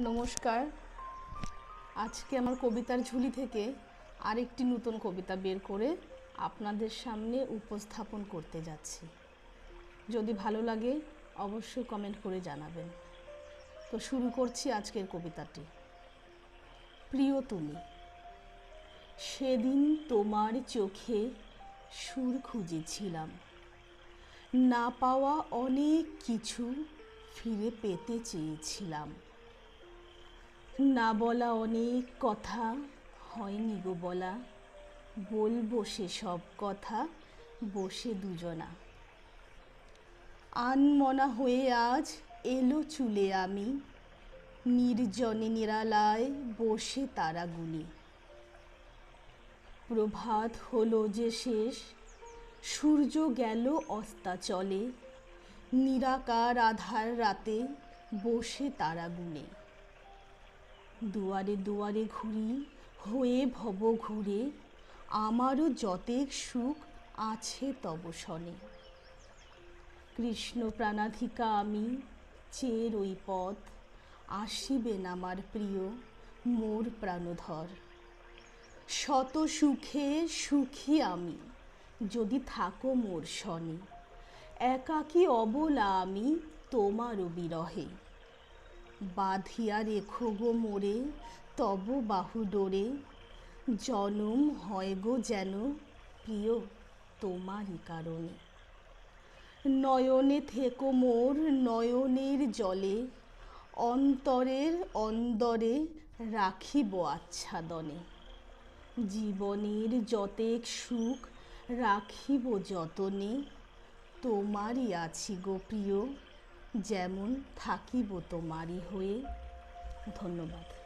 নমস্কার। আজকে আমার কবিতার ঝুলি থেকে আরেকটি নতুন কবিতা বের করে আপনাদের সামনে উপস্থাপন করতে যাচ্ছি। যদি ভালো লাগে, অবশ্যই কমেন্ট করে জানাবেন। তো শুরু করছি আজকের কবিতাটি। প্রিয় তুমি, সেদিন তোমার চোখে সুর খুঁজেছিলাম। না পাওয়া অনেক কিছু ফিরে পেতে চেয়েছিলাম। না বলা অনেক কথা হয়নি গো বলা। বলব সে সব কথা, বসে দুজনা। আনমনা হয়ে আজ এলো চুলে আমি। নির্জনে নিরালায় বসে তারাগুলি। প্রভাত হলো যে শেষ, সূর্য গেল অস্তাচলে। নিরাকার আধার রাতে বসে তারা গুনে দুয়ারে দুয়ারে ঘুরি, হয়ে ভব ঘুরে, আমারও যতেক সুখ আছে তব শনে। কৃষ্ণ প্রাণাধিকা আমি, চের ওই পথ আসিবেন আমার প্রিয়, মোর প্রাণধর। শত সুখে সুখী আমি, যদি থাকো মোর শনে। একাকী অবলা আমি, তোমারও বিরহে। বাঁধিয়া রেখো গো মোরে, তব বাহু ডোরে জনম হয় গো যেন প্রিয় তোমারই কারণে। নয়নে থেকো মোর নয়নের জলে, অন্তরের অন্দরে রাখিব আচ্ছাদনে। জীবনের যতেক সুখ রাখিব যতনে, তোমারই আছি গো প্রিয় যেমন থাকিব তোমারই হয়ে। ধন্যবাদ।